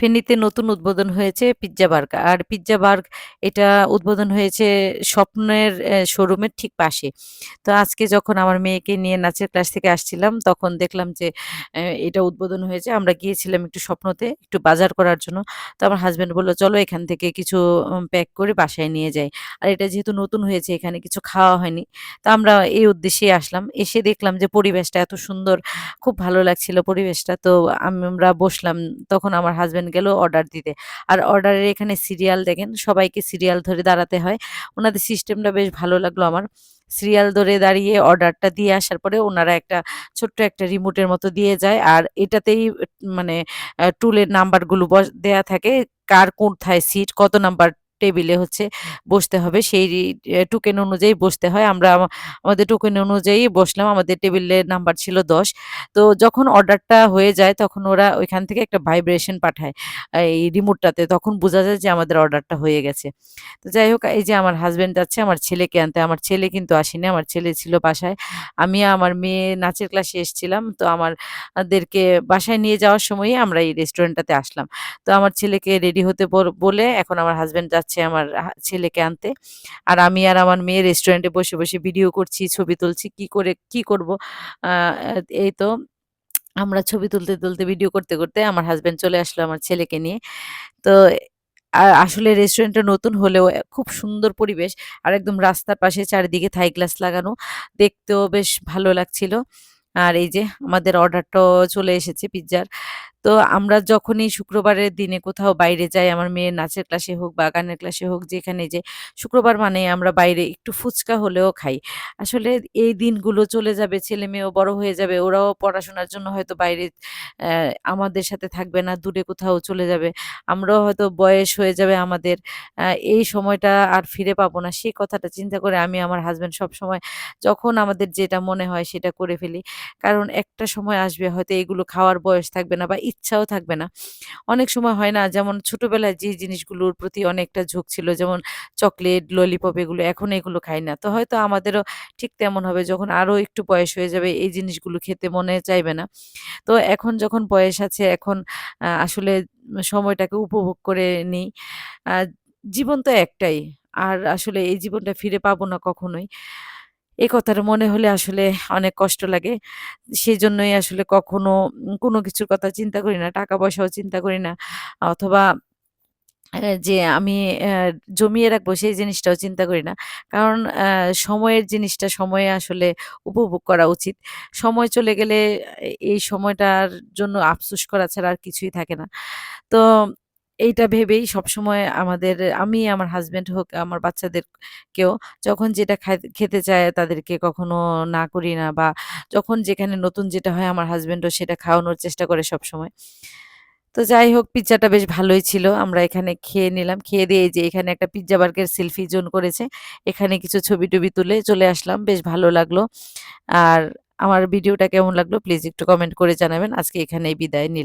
ফেনীতে নতুন উদ্বোধন হয়েছে পিৎজা বার্গ। আর পিৎজা বার্গ, এটা উদ্বোধন হয়েছে স্বপ্নের শোরুমের ঠিক পাশে। তো আজকে যখন আমার মেয়েকে নিয়ে নাচের ক্লাস থেকে আসছিলাম, তখন দেখলাম যে এটা উদ্বোধন হয়েছে। আমরা গিয়েছিলাম একটু স্বপ্নতে, একটু বাজার করার জন্য। তো আমার হাজব্যান্ড বলল, চলো এখান থেকে কিছু প্যাক করে বাসায় নিয়ে যাই। আর এটা যেহেতু নতুন হয়েছে, এখানে কিছু খাওয়া হয়নি। তো আমরা এই উদ্দেশ্যেই আসলাম। এসে দেখলাম যে, পরিবেশটা এত সুন্দর, খুব ভালো লাগছিল পরিবেশটা। তো আমরা বসলাম। তখন আমার হাজব্যান্ড গেল অর্ডার দিতে। আর অর্ডারের এখানে সিরিয়াল দেখেন, সবাইকে সিরিয়াল ধরে দাঁড়াতে হয়। ওনাদের সিস্টেমটা বেশ ভালো লাগল আমার। সিরিয়াল ধরে দাঁড়িয়ে অর্ডারটা দিয়ে আসার পরে ওনারা একটা ছোট্ট একটা রিমোটের মতো দিয়ে যায়। আর এটাতেই মানে টুলের নাম্বারগুলো দেয়া থাকে। কার কোথায় সিট কত নাম্বার টেবিলে হচ্ছে বসতে হবে। সেই টোকেন অনুযায়ী বসতে হয়। আমরা আমাদের টোকেন অনুযায়ী বসলাম। আমাদের টেবিলের নাম্বার ছিল দশ। তো যখন অর্ডারটা হয়ে যায়, তখন ওরা ওইখান থেকে একটা ভাইব্রেশন পাঠায়, এই রিমোটটাতে তখন বোঝা যায় যে আমাদের অর্ডারটা হয়ে গেছে। তো যাই হোক, এই যে আমার হাজব্যান্ড যাচ্ছে আমার ছেলেকে আনতে। আমার ছেলে কিন্তু আসেনি। আমার ছেলে ছিল বাসায়। আমি আমার মেয়ে নাচের ক্লাসে এসেছিলাম। তো আমাদেরকে বাসায় নিয়ে যাওয়ার সময়ই আমরা এই রেস্টুরেন্টটাতে আসলাম। তো আমার ছেলেকে রেডি হতে বলে এখন আমার হাজব্যান্ড যাচ্ছে যাচ্ছে আমার ছেলেকে আনতে। আর আমি আর আমার মেয়ে রেস্টুরেন্টে বসে বসে ভিডিও করছি, ছবি তুলছি, কি করে, কি করব? এই তো আমরা ছবি তুলতে তুলতে ভিডিও করতে করতে আমার হাজব্যান্ড চলে আসলো আমার ছেলেকে নিয়ে। তো আসলে রেস্টুরেন্টটা নতুন হলেও খুব সুন্দর পরিবেশ। আর একদম রাস্তার পাশে চারিদিকে থাই গ্লাস লাগানো। দেখতেও বেশ ভালো লাগছিল। আর এই যে আমাদের অর্ডারটাও চলে এসেছে পিৎজার তো আমরা যখনই শুক্রবারের দিনে কোথাও বাইরে যাই, আমার মেয়ের নাচের ক্লাসে হোক বা গানের ক্লাসে হোক যেখানে যে শুক্রবার মানে আমরা বাইরে একটু ফুচকা হলেও খাই। আসলে এই দিনগুলো চলে যাবে ছেলে মেয়েও বড় হয়ে যাবে, ওরাও পড়াশোনার জন্য হয়তো বাইরে আমাদের সাথে থাকবে না, দূরে কোথাও চলে যাবে, আমরাও হয়তো বয়স হয়ে যাবে আমাদের এই সময়টা আর ফিরে পাবো না। সেই কথাটা চিন্তা করে আমি আমার হাজব্যান্ড সব সময় যখন আমাদের যেটা মনে হয় সেটা করে ফেলি। কারণ একটা সময় আসবে হয়তো এগুলো খাওয়ার বয়স থাকবে না বা ইচ্ছাও থাকবে না। অনেক সময় হয় না, যেমন ছোটবেলায় যে জিনিসগুলোর প্রতি অনেকটা ঝোঁক ছিল, যেমন চকলেট ললিপপ এগুলো, এখন এগুলো খাই না। তো হয়তো আমাদেরও ঠিক তেমন হবে, যখন আরও একটু বয়স হয়ে যাবে, এই জিনিসগুলো খেতে মনে চাইবে না। তো এখন যখন বয়স আছে, এখন আসলে সময়টাকে উপভোগ করে নিই। জীবন তো একটাই, আর আসলে এই জীবনটা ফিরে পাবো না কখনোই। এই কথাটা মনে হলে আসলে অনেক কষ্ট লাগে। সেই জন্যই আসলে কখনো কোনো কিছুর কথা চিন্তা করি না। টাকা-পয়সাও চিন্তা করি না। অথবা যে আমি জমিয়ে রাখব সেই জিনিসটাও চিন্তা করি না। কারণ সময়ের জিনিসটা সময়ে আসলে উপভোগ করা উচিত। সময় চলে গেলে এই সময়টার জন্য আফসোস করা ছাড়া আর কিছুই থাকে না। তো এইটা ভেবেই সবসময় আমাদের আমি আমার হাসব্যান্ড হোক, আমার বাচ্চাদেরকেও যখন যেটা খেতে চায় তাদেরকে কখনো না করি না বা যখন যেখানে নতুন যেটা হয় আমার হাসব্যান্ডও সেটা খাওয়ানোর চেষ্টা করে সবসময়। তো যাই হোক পিজ্জাটা বেশ ভালোই ছিল। আমরা এখানে খেয়ে নিলাম। খেয়ে দিয়ে যে এখানে একটা পিজ্জা বার্গের সেলফি জোন করেছে। এখানে কিছু ছবি-টবি তুলে চলে আসলাম। বেশ ভালো লাগল। আর আমার ভিডিওটা কেমন লাগল প্লিজ একটু কমেন্ট করে জানাবেন। আজকে এখানেই বিদায় নিলাম।